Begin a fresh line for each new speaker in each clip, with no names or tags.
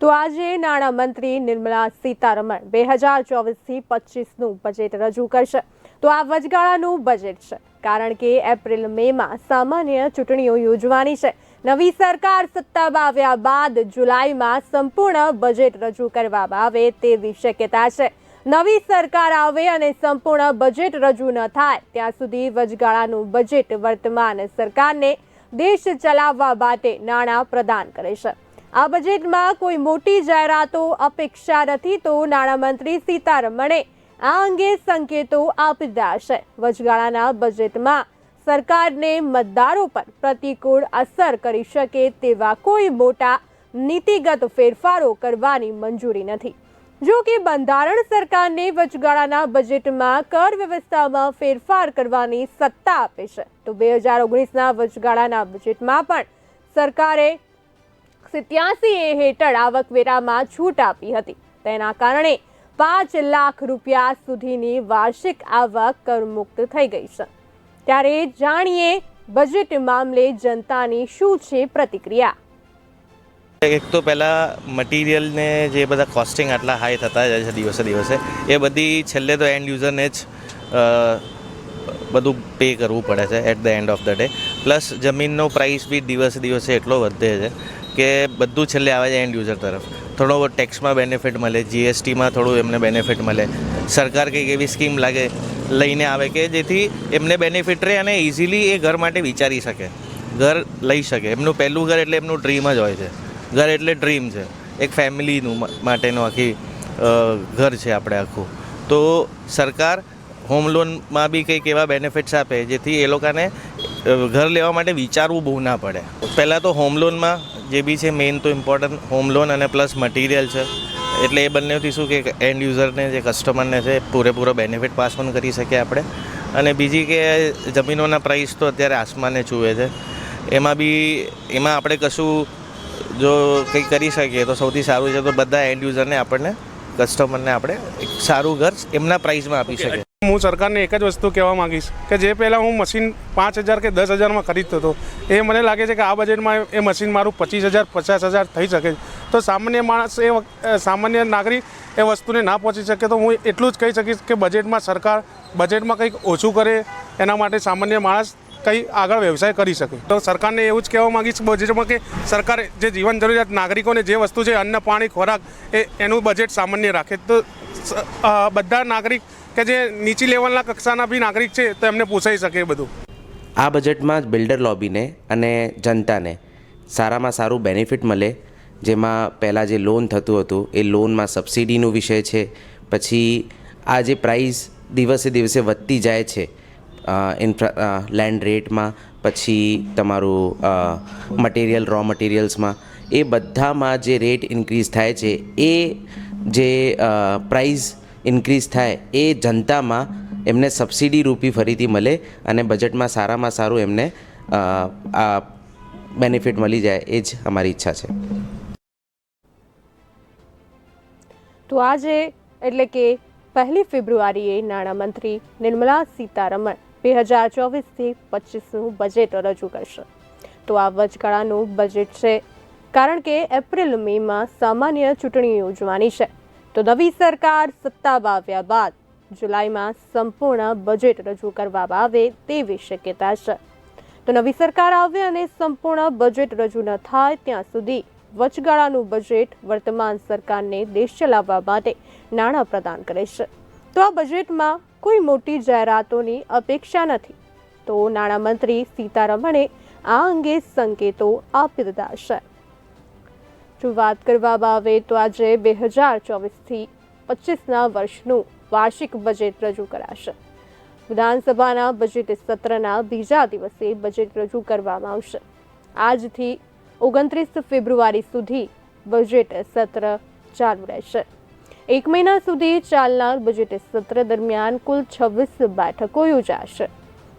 તો આજે નાણામંત્રી નિર્મલા સીતારમણ બે હજાર ચોવીસથી પચીસનું બજેટ રજૂ કરશે. તો આ વચગાળાનું બજેટ છે, કારણ કે એપ્રિલ મેમાં સામાન્ય ચૂંટણીઓ યોજવાની છે. નવી સરકાર સત્તામાં આવ્યા બાદ જુલાઈમાં સંપૂર્ણ બજેટ રજૂ કરવામાં આવે તેવી શક્યતા છે. નવી સરકાર આવે અને સંપૂર્ણ બજેટ રજૂ ન થાય, ત્યાં સુધી વચગાળાનું બજેટ વર્તમાન સરકારને દેશ ચલાવવા માટે નાણાં પ્રદાન કરે છે. આ બજેટમાં કોઈ મોટી જાહેરાતો અપેક્ષા નથી તો નાણામંત્રી સીતારમણે આ અંગે સંકેતો આપી દીધા છે. વચગાળાના બજેટમાં સરકારને મતદારો પર પ્રતિકૂળ અસર કરી શકે તેવા કોઈ મોટા નીતિગત ફેરફારો કરવાની મંજૂરી નથી. જો કે બંધારણ સરકારને વચગાળાના બજેટમાં કર વ્યવસ્થામાં ફેરફાર કરવાની સત્તા આપે છે. તો બે હજાર ઓગણીસના વચગાળાના બજેટમાં પણ સરકારે સિત્યાસી એ હેઠળ આવકવેરામાં છૂટ આપી હતી. તેના કારણે પાંચ લાખ રૂપિયા સુધીની વાર્ષિક આવક કરમુક્ત થઈ ગઈ છે. ત્યારે જાણીએ બજેટ મામલે જનતાની શું છે પ્રતિક્રિયા?
એક તો પહેલાં મટીરિયલને જે બધા કોસ્ટિંગ આટલા હાઈ થતા જાય છે દિવસે દિવસે, એ બધી છેલ્લે તો એન્ડ યુઝરને જ બધું પે કરવું પડે છે at the end of the day plus જમીનનો પ્રાઇસ બી દિવસે દિવસે એટલો વધે છે. કે બધું છેલ્લે આવે છે એન્ડ યુઝર તરફ. થોડો ટેક્સમાં બેનિફિટ મળે જીએસટીમાં થોડું એમને બેનિફિટ મળે. સરકાર કંઈક એવી સ્કીમ લાગે લઈને આવે કે જેથી એમને બેનિફિટ રહે અને ઇઝીલી એ ઘર માટે વિચારી શકે. ઘર લઈ શકે. એમનું પહેલું ઘર એટલે એમનું ડ્રીમ જ હોય છે. ઘર એટલે ડ્રીમ છે. એક ફેમિલીનું માટેનું આખી ઘર છે આપણે આખું. તો સરકાર હોમ લોનમાં બી કંઈક એવા બેનિફિટ્સ આપે, જેથી એ લોકોને ઘર લેવા માટે વિચારવું બહુ ના પડે. પહેલાં તો હોમ લોનમાં જે બી છે મેઇન તો ઇમ્પોર્ટન્ટ હોમ લોન અને પ્લસ મટીરિયલ છે. એટલે એ બંનેથી શું કે એન્ડ યુઝરને જે કસ્ટમરને છે પૂરેપૂરો બેનિફિટ પાસ પણ કરી શકીએ આપણે. અને બીજી કે જમીનોના પ્રાઇસ તો અત્યારે આસમાને ચૂવે છે. એમાં બી એમાં આપણે કશું જો કંઈ કરી શકીએ તો સૌથી સારું છે તો બધા એન્ડ યુઝરને આપણને કસ્ટમરને આપણે એક સારું ઘર એમના પ્રાઇસમાં આપી શકીએ.
હું સરકારને એક જ વસ્તુ કહેવા માગીશ કે જે પહેલાં હું મશીન પાંચ હજાર કે દસ હજારમાં ખરીદતો હતો, એ મને લાગે છે કે આ બજેટમાં એ મશીન મારું પચીસ હજાર, પચાસ હજાર થઈ શકે તો સામાન્ય માણસ એ સામાન્ય નાગરિક એ વસ્તુને ના પહોંચી શકે તો હું એટલું જ કહી શકીશ કે બજેટમાં સરકાર બજેટમાં કંઈક ઓછું કરે, એના માટે સામાન્ય માણસ કંઈ આગળ વ્યવસાય કરી શકે. તો સરકારને એવું જ કહેવા માગીશ બજેટમાં કે સરકારે જે જીવન જરૂરિયાત નાગરિકોને જે વસ્તુ છે અન્ન, પાણી, ખોરાક, એ, એનું બજેટ સામાન્ય રાખે. તો બધા નાગરિક કે જે નીચી લેવલના કક્ષાના બી નાગરિક છે, તો એમને પૂછાઈ શકે બધું.
આ બજેટમાં બિલ્ડર લોબીને અને જનતાને સારામાં સારું બેનિફિટ મળે. જેમાં પહેલાં જે લોન થતું હતું, એ લોનમાં સબસિડીનું વિષય છે. પછી આ જે પ્રાઇસ દિવસે દિવસે વધતી જાય છે ઇન્ફ્રા લેન્ડ રેટમાં પછી તમારું મટીરિયલ રો મટીરિયલ્સમાં એ બધામાં જે રેટ ઇન્ક્રીઝ થાય છે, એ જે પ્રાઇસ ઇન્ક્રીઝ થાય, એ જનતામાં એમને સબસિડી રૂપી ફરીથી મળે અને બજેટમાં સારામાં સારું એમને આ બેનિફિટ મળી જાય, એ જ અમારી ઈચ્છા છે.
તો આજે એટલે કે પહેલી ફેબ્રુઆરીએ નાણામંત્રી નિર્મલા સીતારમણ બે હજાર ચોવીસથી પચીસનું બજેટ રજૂ કરશે. તો આ વચગાળાનું બજેટ છે, કારણ કે એપ્રિલ મેમાં સામાન્ય ચૂંટણી યોજવાની છે. તો નવી સરકાર સત્તામાં આવ્યા બાદ જુલાઈમાં સંપૂર્ણ બજેટ રજૂ કરવામાં આવે તેવી શક્યતા છે. તો નવી સરકાર આવે અને સંપૂર્ણ બજેટ રજૂ ન થાય ત્યાં સુધી વચગાળાનું બજેટ વર્તમાન સરકારને દેશ ચલાવવા માટે નાણાં પ્રદાન કરે છે. તો આ બજેટમાં કોઈ મોટી જાહેરાતોની અપેક્ષા નથી. તો નાણામંત્રી સીતારમણે આ અંગે સંકેતો આપી દીધા છે. જો વાત કરવામાં આવે તો આજે બે હજાર ચોવીસથી પચીસના વર્ષનું વાર્ષિક બજેટ રજૂ કરાશે. વિધાનસભાના બજેટ સત્રના બીજા દિવસે બજેટ રજૂ કરવામાં આવશે. આજથી ઓગણત્રીસ ફેબ્રુઆરી સુધી બજેટ સત્ર ચાલુ રહેશે. એક મહિના સુધી ચાલનાર બજેટ સત્ર દરમિયાન કુલ છવ્વીસ બેઠકો યોજાશે.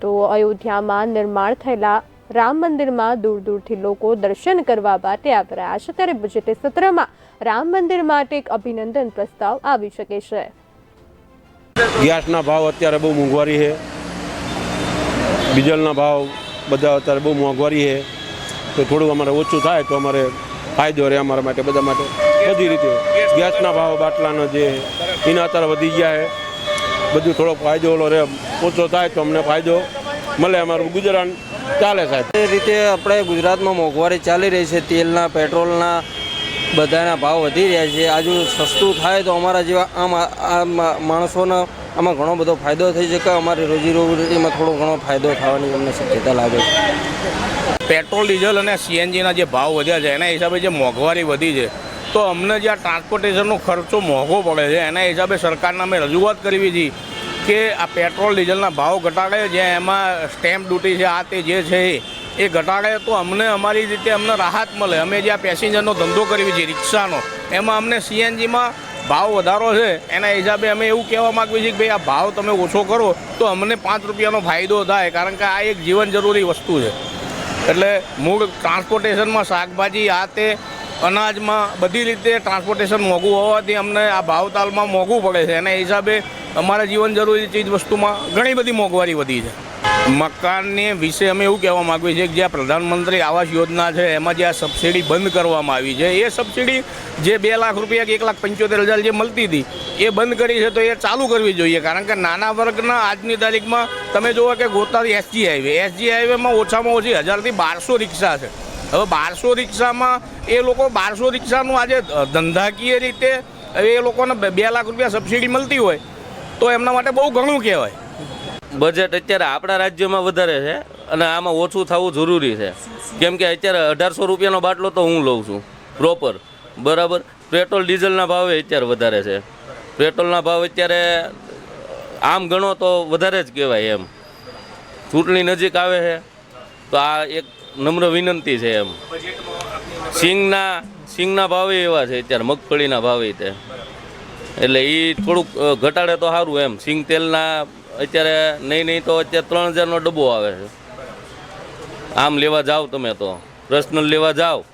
તો અયોધ્યામાં નિર્માણ થયેલા રામ મંદિરમાં દૂર દૂરથી લોકો દર્શન કરવા માટે આવી રહ્યા છે. ત્યારે બજેટ સત્રમાં રામ મંદિર માટે એક અભિનંદન પ્રસ્તાવ આવી શકે છે.
ગેસના ભાવ અત્યારે બહુ મોંઘવારી છે. ડીઝલના ભાવ બધા અત્યારે બહુ મોંઘવારી છે. તો થોડું અમારે ઓછું થાય તો અમારે ફાયદો રહે અમારા માટે, બધા માટે. બધી રીતે. ગેસના ભાવ બાટલાનો જે એના અત્યારે વધી ગયા છે. બધું થોડો ફાયદો ઓલો રહે. ઓછો થાય તો અમને ફાયદો. મળે અમારું ગુજરાન ચાલે સાહેબ.
એ રીતે આપણે ગુજરાતમાં મોંઘવારી ચાલી રહી છે તેલના પેટ્રોલના બધાના ભાવ વધી રહ્યા છે. આજુ સસ્તું થાય તો અમારા જેવા આમ માણસોને આમાં ઘણો બધો ફાયદો થઈ શકે અમારી રોજીરોટીમાં થોડો ઘણો ફાયદો થવાની અમને શક્યતા લાગે છે.
પેટ્રોલ ડીઝલ અને સીએનજીના જે ભાવ વધ્યા છે એના હિસાબે જે મોંઘવારી વધી છે તો અમને જે આ ટ્રાન્સપોર્ટેશનનો ખર્ચો મોંઘો પડે છે એના હિસાબે સરકારને અમે રજૂઆત કરવી હતી કે આ પેટ્રોલ, ડીઝલના ભાવ ઘટાડે જે એમાં સ્ટેમ્પ ડ્યુટી છે, આ તે જે છે, એ ઘટાડે તો અમને અમારી રીતે અમને રાહત મળે. અમે જે આ પેસેન્જરનો ધંધો કરીએ છીએ રિક્ષાનો, એમાં અમને સીએનજીમાં ભાવ વધારો છે. એના હિસાબે અમે એવું કહેવા માગીએ છીએ કે ભાઈ, આ ભાવ તમે ઓછો કરો, તો અમને પાંચ રૂપિયાનો ફાયદો થાય, કારણ કે આ એક જીવન જરૂરી વસ્તુ છે. એટલે મૂળ ટ્રાન્સપોર્ટેશનમાં શાકભાજી, આ તે અનાજમાં બધી રીતે ટ્રાન્સપોર્ટેશન મોંઘું હોવાથી અમને આ ભાવતાલમાં મોંઘું પડે છે. એના હિસાબે અમારા જીવન જરૂરી ચીજ વસ્તુમાં ઘણી બધી મોંઘવારી વધી છે. મકાનને વિશે અમે એવું કહેવા માગીએ છીએ કે જે પ્રધાનમંત્રી આવાસ યોજના છે, એમાં જે આ સબસિડી બંધ કરવામાં આવી છે, એ સબસિડી જે બે લાખ રૂપિયા કે એક લાખ પંચોતેર હજાર જે મળતી હતી, એ બંધ કરી છે તો એ ચાલુ કરવી જોઈએ. કારણ કે નાના વર્ગના આજની તારીખમાં તમે જુઓ કે ગોતા એસજી હાઈવે એસજી હાઈવેમાં ઓછામાં ઓછી હજારથી બારસો રિક્ષા છે. હવે બારસો રિક્ષામાં એ લોકો બારસો રિક્ષાનું આજે ધંધાકીય રીતે એ લોકોને બે લાખ રૂપિયા સબસિડી મળતી હોય તો એમના માટે બહુ ઘણું કહેવાય.
બજેટ અત્યારે આપણા રાજ્યમાં વધારે છે અને આમાં ઓછું થવું જરૂરી છે. કેમ કે અત્યારે અઢારસો રૂપિયાનો બાટલો તો હું લઉં છું પ્રોપર બરાબર? પેટ્રોલ, ડીઝલના ભાવે અત્યારે વધારે છે. પેટ્રોલના ભાવ અત્યારે આમ ગણો તો વધારે જ કહેવાય એમ. ચૂંટણી નજીક આવે છે, તો આ એક નમ્ર વિનંતી છે એમ. સિંગના સિંગના ભાવે એવા છે અત્યારે, મગફળીના ભાવે તે. એટલે એ થોડુંક ઘટાડે તો સારું એમ. સિંગ તેલના અત્યારે નહીં નહીં તો અત્યારે ત્રણ હજારનો ડબ્બો આવે છે. આમ લેવા જાઓ તમે તો. પર્સનલ લેવા જાઓ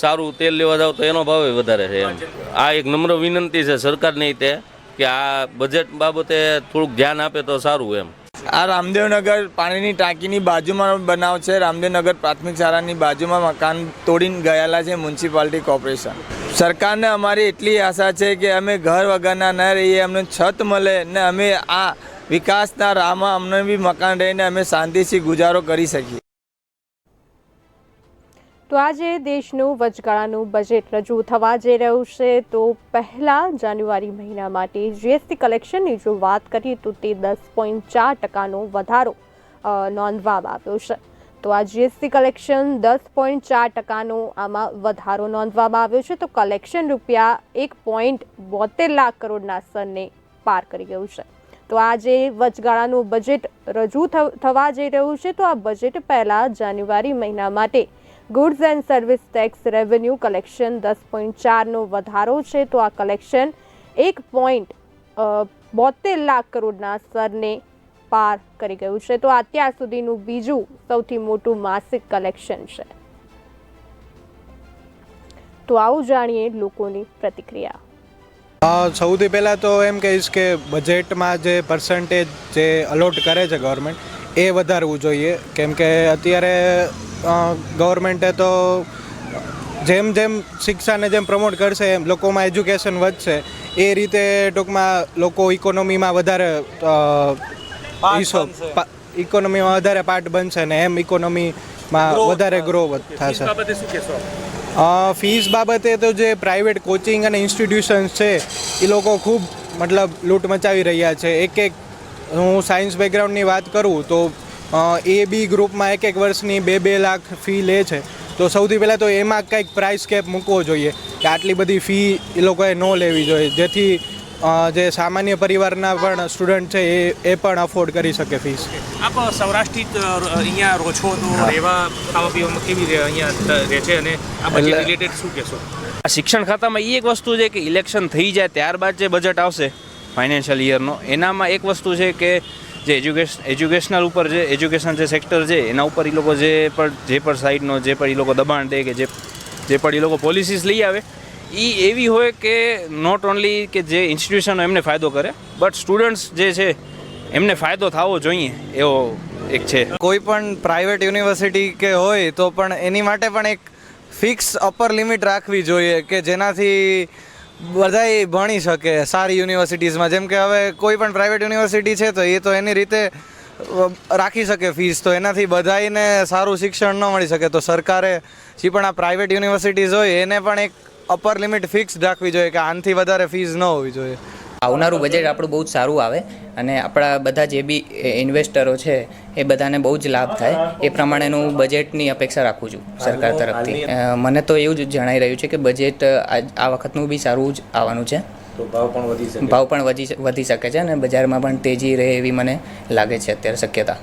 સારું તેલ લેવા જાઓ તો એનો ભાવે વધારે છે એમ. આ એક નમ્ર વિનંતી છે સરકારની તે, કે આ બજેટ બાબતે થોડુંક ધ્યાન આપે તો સારું એમ.
આ રામદેવનગર પાણીની ટાંકીની બાજુમાં બનાવ છે. રામદેવનગર પ્રાથમિક શાળાની બાજુમાં મકાન તોડીને ગયેલા છે મ્યુનિસિપાલિટી કોર્પોરેશન. સરકારને અમારી એટલી આશા છે કે અમે ઘર વગરના ન રહીએ, અમને છત મળે ને અમે આ વિકાસના રાહમાં અમને બી મકાન રહીને અમે શાંતિથી ગુજારો કરી શકીએ.
તો આજે દેશનું વચગાળાનું બજેટ રજૂ થવા જઈ રહ્યું છે. તો પહેલા જાન્યુઆરી મહિના માટે જીએસટી કલેક્શનની જો વાત કરીએ તો તે દસ પોઈન્ટ ચાર ટકાનો વધારો નોંધવામાં આવ્યો છે. તો આ જીએસટી કલેક્શન દસ પોઈન્ટ ચાર ટકાનો આમાં વધારો નોંધવામાં આવ્યો છે. તો કલેક્શન રૂપિયા એક પોઈન્ટ બોતેર લાખ કરોડના સ્તરને પાર કરી ગયું છે. તો આજે વચગાળાનું બજેટ રજૂ થવા જઈ રહ્યું છે. તો આ બજેટ પહેલાં જાન્યુઆરી મહિના માટે goods and service tax revenue collection દસ પોઈન્ટ ચારનો વધારો છે. તો આ કલેક્શન એક પોઈન્ટ બોતેર લાખ કરોડના સ્તરને પાર કરી ગયું છે. તો અત્યાર સુધીનું બીજું સૌથી મોટું માસિક કલેક્શન છે. તો આવું જાણીએ લોકોની પ્રતિક્રિયા.
સૌથી પહેલાં તો એમ કહીશ કે બજેટમાં જે પર્સન્ટેજ જે અલોટ કરે છે ગવર્મેન્ટ એ વધારવું જોઈએ. કેમ કે અત્યારે ગવર્મેન્ટે તો જેમ જેમ શિક્ષાને જેમ પ્રમોટ કરશે એમ લોકોમાં એજ્યુકેશન વધશે. એ રીતે ટૂંકમાં લોકો ઇકોનોમીમાં વધારે હિસ્સો ઇકોનોમીમાં વધારે પાર્ટ બનશે ને એમ ઇકોનોમીમાં વધારે ગ્રો થશે ફીસ બાબતે તો જે પ્રાઇવેટ કોચિંગ અને ઇન્સ્ટિટ્યુશન્સ છે એ લોકો ખૂબ મતલબ લૂંટ મચાવી રહ્યા છે. એક એક હું સાયન્સ બેકગ્રાઉન્ડની વાત કરું તો એ બી ગ્રુપમાં એક એક વર્ષની બે બે લાખ ફી લે છે. તો સૌથી પહેલાં તો એમાં કંઈક પ્રાઇસ કેપ મૂકવો જોઈએ. કે આટલી બધી ફી એ લોકોએ ન લેવી જોઈએ. જેથી જે સામાન્ય પરિવારના પણ સ્ટુડન્ટ છે એ એ પણ અફોર્ડ કરી શકે ફીસ
આપ સૌરાષ્ટ્રથી અહીંયા રહો છો તો રહેવા ખાવા પીવામાં કેવી રીતે અહીંયા રહે છે? અને આ બજેટ રિલેટેડ શું કહેશો?
આ શિક્ષણ ખાતામાં એ એક વસ્તુ છે કે ઇલેક્શન થઈ જાય ત્યારબાદ જે બજેટ આવશે ફાઇનાન્શિયલ યરનો એનામાં એક વસ્તુ છે કે જે એજ્યુકેશન એજ્યુકેશનલ ઉપર જે એજ્યુકેશન જે સેક્ટર છે, એના ઉપર એ લોકો જે પણ જે પણ સાઈડનો જે પણ એ લોકો દબાણ દે કે જે જે પણ એ લોકો પોલિસીસ લઈ આવે એ એવી હોય કે નોટ ઓનલી કે જે ઇન્સ્ટિટ્યુશનો એમને ફાયદો કરે બટ સ્ટુડન્ટ્સ જે છે, એમને ફાયદો થવો જોઈએ, એવો એક છે.
કોઈ પણ પ્રાઇવેટ યુનિવર્સિટી કે હોય તો પણ એની માટે પણ એક
ફિક્સ અપર લિમિટ રાખવી જોઈએ કે જેનાથી બધાય ભણી શકે, સારી યુનિવર્સિટીઝમાં જેમ કે હવે કોઈ પણ પ્રાઇવેટ યુનિવર્સિટી છે, તો એ તો એની રીતે રાખી શકે ફીસ તો એનાથી બધાયને સારું શિક્ષણ ન મળી શકે. તો સરકારે જે પણ આ પ્રાઇવેટ યુનિવર્સિટીઝ હોય, એને પણ એક અપર લિમિટ ફિક્સ રાખવી જોઈએ કે આનાથી વધારે ફીસ ન હોવી જોઈએ.
આવનારું બજેટ આપણું બહુ જ સારું આવે અને આપણા બધા જે બી ઇન્વેસ્ટરો છે એ બધાને બહુ જ લાભ થાય. એ પ્રમાણેનું બજેટની અપેક્ષા રાખું છું સરકાર તરફથી. મને તો એવું જ જણાઈ રહ્યું છે કે બજેટ આ આ વખતનું બી સારું જ આવવાનું છે. ભાવ પણ વધી ભાવ પણ વધી વધી શકે છે અને બજારમાં પણ તેજી રહે એવી મને લાગે છે અત્યારે શક્યતા.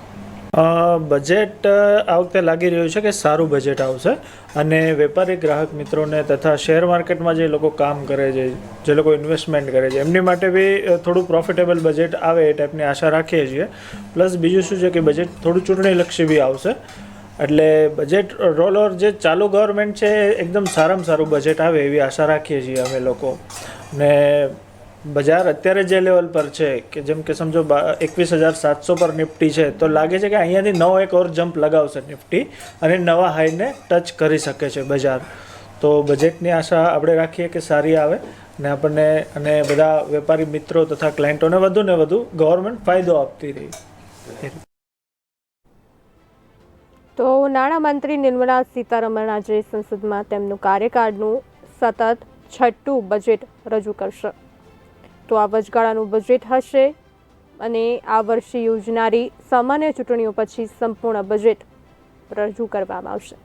બજેટ આ વખતે લાગી રહ્યું છે કે સારું બજેટ આવશે અને વેપારી ગ્રાહક મિત્રોને તથા શેર માર્કેટમાં જે લોકો કામ કરે છે, જે લોકો ઇન્વેસ્ટમેન્ટ કરે છે, એમની માટે બી થોડું પ્રોફિટેબલ બજેટ આવે એ ટાઈપની આશા રાખીએ છીએ. પ્લસ બીજું શું છે કે બજેટ થોડું ચૂંટણીલક્ષી બી આવશે. એટલે બજેટ રોલ ઓવર જે ચાલુ ગવર્મેન્ટ છે એકદમ સારામાં સારું બજેટ આવે એવી આશા રાખીએ છીએ અમે લોકો. ને બજાર અત્યારે જે લેવલ પર છે, કે જેમ કે સમજો એકવીસ હજાર સાતસો પર નિફ્ટી છે, તો લાગે છે કે અહીંયાથી નવો એક ઓર જમ્પ લગાવશે નિફ્ટી અને નવા હાઈને ટચ કરી શકે છે બજાર. તો બજેટની આશા આપણે રાખીએ કે સારી આવે ને આપણને અને બધા વેપારી મિત્રો તથા ક્લાયન્ટોને વધુ ને વધુ ગવર્મેન્ટ ફાયદો આપતી રહી.
તો નાણામંત્રી નિર્મલા સીતારમણ આજે સંસદમાં તેમનું કાર્યકાળનું સતત છઠ્ઠું બજેટ રજૂ કરશે. તો આ વચગાળાનું બજેટ હશે અને આ વર્ષે યોજનારી સામાન્ય ચૂંટણીઓ પછી સંપૂર્ણ બજેટ રજૂ કરવામાં આવશે.